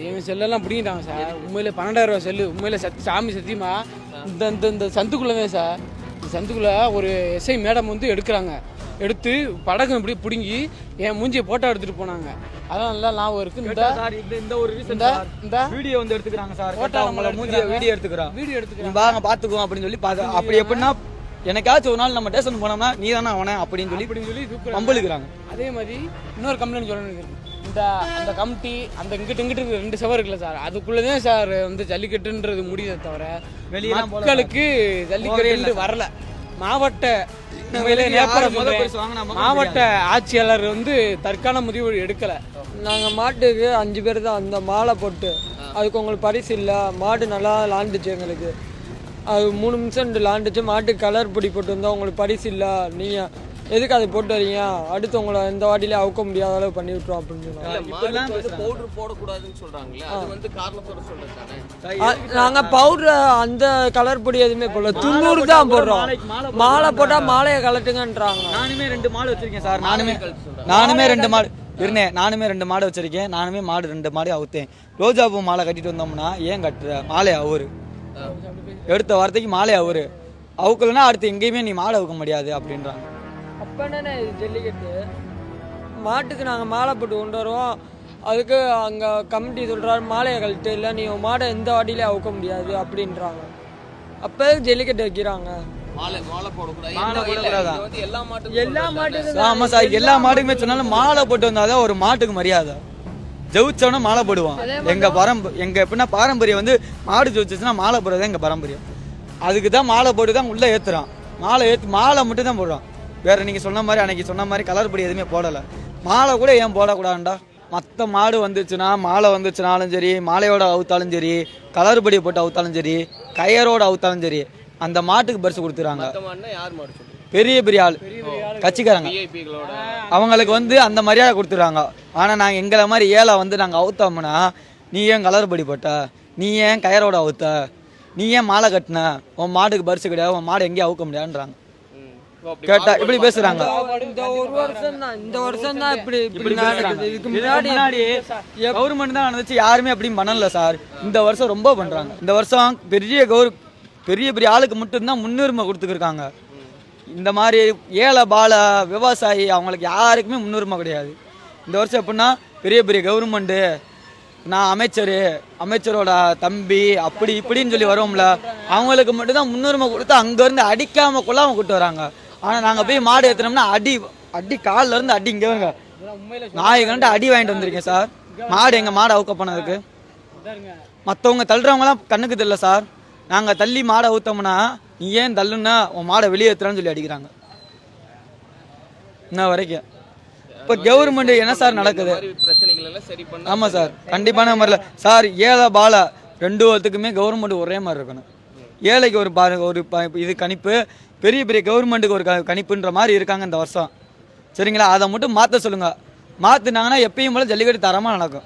என் செல்லெல்லாம் பிடிங்கிட்டாங்க sir. உண்மையில பன்னெண்டாயிரம் ரூபா செல்லு. உண்மையில சத் சாமி சத்தியமா? இந்த இந்த இந்த சந்துக்குள்ளே தான் சார். இந்த சந்துக்குள்ளே ஒரு எஸ்ஐ மேடம் வந்து எடுக்கிறாங்க. எடுத்து படகு இப்படி பிடுங்கி என் மூஞ்சியை போட்டோ எடுத்துட்டு போனாங்க. அதான் நல்லா ஞாபகம் இருக்கு. இந்த இந்த ஒரு ரீசன் இந்த வீடியோ வந்து எடுத்துக்கிறாங்க சார். போட்டோ நம்மள மூஞ்சிய. வீடியோ எடுத்துக்கிறான் வீடியோ நீ எடுத்துக்கிறாங்க வாங்க பாத்துக்குவோம் அப்படின்னு சொல்லி பாத்து அப்படி எப்படின்னா எனக்காச்சும் ஒரு நாள் நம்ம ஸ்டேஷன் போனோம்னா நீ தானே அவனே அப்படின்னு சொல்லி அப்படின்னு சொல்லி. பம்பளுக்குறாங்க அதே மாதிரி இன்னொரு கம்ப்ளைண்ட் சொல்லணும். இந்த அந்த கமிட்டி அந்த இங்கிட்டு இங்கிட்டு ரெண்டு சவர் இருக்குல்ல சார் அதுக்குள்ளே தான் சார் வந்து ஜல்லிக்கட்டுன்றது முடியுதே தவிர போல மக்களுக்கு ஜல்லிக்கட்டு வரல. மாவட்ட மாவட்ட ஆட்சியாளர் வந்து தற்கால முடிவு எடுக்கல. நாங்கள் மாட்டுக்கு அஞ்சு பேர் தான் அந்த மாலை போட்டு அதுக்கு உங்களுக்கு பரிசு இல்லை மாடு நல்லா லாண்டுச்சு எங்களுக்கு. அது மூணு நிமிஷம் லாண்டுச்சு மாட்டுக்கு கலர் பொடி போட்டு வந்தால் உங்களுக்கு பரிசு இல்லை நீங்கள் எதுக்கு அதை போட்டு வரீங்க? அடுத்து உங்களை எந்த வாட்டிலே அவுக்க முடியாத அளவு பண்ணி விட்டுரும் அப்படின்னு பவுடர் போடக்கூடாதுன்னு சொல்றாங்களே அது வந்து காரணத்தோட சொல்றது தானே? நாங்கள் பவுடர் அந்த கலர் பொடி எதுவுமே போடல. துண்ணூறு தான் போடுறோம். மாலை மாலை போட்டால் மாலையை கலட்டுங்கன்றாங்க. நானுமே ரெண்டு மாடு வச்சிருக்கேன் சார் நானுமே. நானுமே ரெண்டு மாடு இருந்தேன் நானுமே ரெண்டு மாடு வச்சிருக்கேன். நானுமே மாடு ரெண்டு மாடு அவுத்தேன். ரோஜா பூ மாலை கட்டிட்டு வந்தோம்னா ஏன் கட்டுற? மாலை அவரு. எடுத்த வார்த்தைக்கு மாலை அவரு. அவுக்கலன்னா அடுத்து எங்கேயுமே நீ மாடு அவுக்க முடியாது அப்படின்றாங்க. இது ஜல்லிக்கட்டு. மாட்டுக்கு நாங்கள் மாலை போட்டு கொண்டு வருவோம். அதுக்கு அங்கே கமிட்டி சொல்கிறாரு மாலையை கழட்டு இல்லை நீ மாடை எந்த வாட்டிலே அவுக்க முடியாது அப்படின்றாங்க. அப்போ ஜல்லிக்கட்டு வைக்கிறாங்க? மாலை மாலை போடக்கூடாது. எல்லா மாட்டுக்கும் எல்லா மாட்டுக்கும் ஆமா சார் எல்லா மாடுக்குமே சொன்னாலும் மாலை போட்டு வந்தாதான் ஒரு மாட்டுக்கு மரியாதை. ஜெயிச்சவன மாலை போடுவான். எங்க பரம்பு எங்க எப்படின்னா பாரம்பரியம் வந்து மாடு ஜெயிச்சுன்னா மாலை போடுறது எங்க பாரம்பரியம் அதுக்கு தான் மாலை போட்டு தான் உள்ள ஏத்துறான். மாலை ஏத்து மாலை மட்டும் தான் போடுறான். வேற நீங்க சொன்ன மாதிரி அன்னைக்கு சொன்ன மாதிரி கலர் பொடி எதுவுமே போடல. மாலை கூட ஏன் போடக்கூடாதுண்டா? மற்ற மாடு வந்துச்சுன்னா மாலை வந்துச்சுனாலும் சரி மாலையோட அவுத்தாலும் சரி கலர் பொடி போட்டு அவுத்தாலும் சரி கயரோட அவுத்தாலும் சரி அந்த மாட்டுக்கு பரிசு கொடுத்துறாங்க. பெரிய பெரிய ஆள் கட்சிக்காரங்க. அவங்களுக்கு வந்து அந்த மரியாதை கொடுத்துறாங்க. ஆனால் நாங்கள் எங்களை மாதிரி ஏழை வந்து நாங்கள் அவுத்தோம்னா நீ ஏன் கலர் படி போட்ட? நீ ஏன் கயரோட அவுத்த? நீ ஏன் மாலை கட்டின? உன் மாட்டுக்கு பரிசு கிடையாது உன் மாடு எங்கேயும் அவுக்க முடியாதுன்றாங்க. கேட்டா இப்படி போட பேசுறாங்க. இந்த ஒரு வருஷம் தான் இந்த வருஷம் தான் இப்படி இப்படி நடக்குது. இதுக்கு முன்னாடி முன்னாடி கவர்மெண்ட் தான் நடந்துச்சு யாருமே அப்படி பண்ணல சார். இந்த வருஷம் ரொம்ப பண்றாங்க. இந்த வருஷம் பெரிய கௌர் பெரிய பெரிய ஆளுக்கு மட்டும்தான் முன்னுரிமை கொடுத்துருக்காங்க இந்த மாதிரி ஏழை பால விவசாயி அவங்களுக்கு யாருக்குமே முன்னுரிமை கிடையாது. இந்த வருஷம் எப்படின்னா பெரிய பெரிய கவர்மெண்ட்டு நான் அமைச்சர் அமைச்சரோட தம்பி அப்படி இப்படின்னு சொல்லி வரோம்ல அவங்களுக்கு மட்டும்தான் முன்னுரிமை கொடுத்து அங்கேருந்து அடிக்காம கொள்ளாம கூட்டு வராங்க. ஆனால் நாங்கள் போய் மாடு ஏற்றுனோம்னா அடி அடி கால்ல இருந்து அடி இங்கே வருங்க. நாய் கண்டு அடி வாங்கிட்டு வந்திருக்கேன் சார். மாடு எங்கள் மாடு அவுக்க போனதுக்கு. மற்றவங்க தள்ளுறவங்களாம் கண்ணுக்கு தெரியல சார். நாங்கள் தள்ளி மாடை அவுத்தோம்னா நீ ஏன் தள்ளுன்னா உன் மாடை வெளியேற்றுறான்னு சொல்லி அடிக்கிறாங்க. இன்ன வரைக்கும். இப்போ கவர்மெண்ட் என்ன சார் நடக்குது? ஆமாம் சார். கண்டிப்பான முறையில். சார் ஏழை பாலை ரெண்டு வருத்துக்குமே கவர்மெண்ட் ஒரே மாதிரி இருக்கணும். ஏழைக்கு ஒரு பா ஒரு இது கணிப்பு பெரிய பெரிய கவர்மெண்ட்டுக்கு ஒரு க- கணிப்புன்ற மாதிரி இருக்காங்க இந்த வருஷம். சரிங்களா? அதை மட்டும் மாற்ற சொல்லுங்கள் மாற்றினாங்கன்னா எப்பயும் போல ஜல்லிக்கட்டு தரமாக நடக்கும்.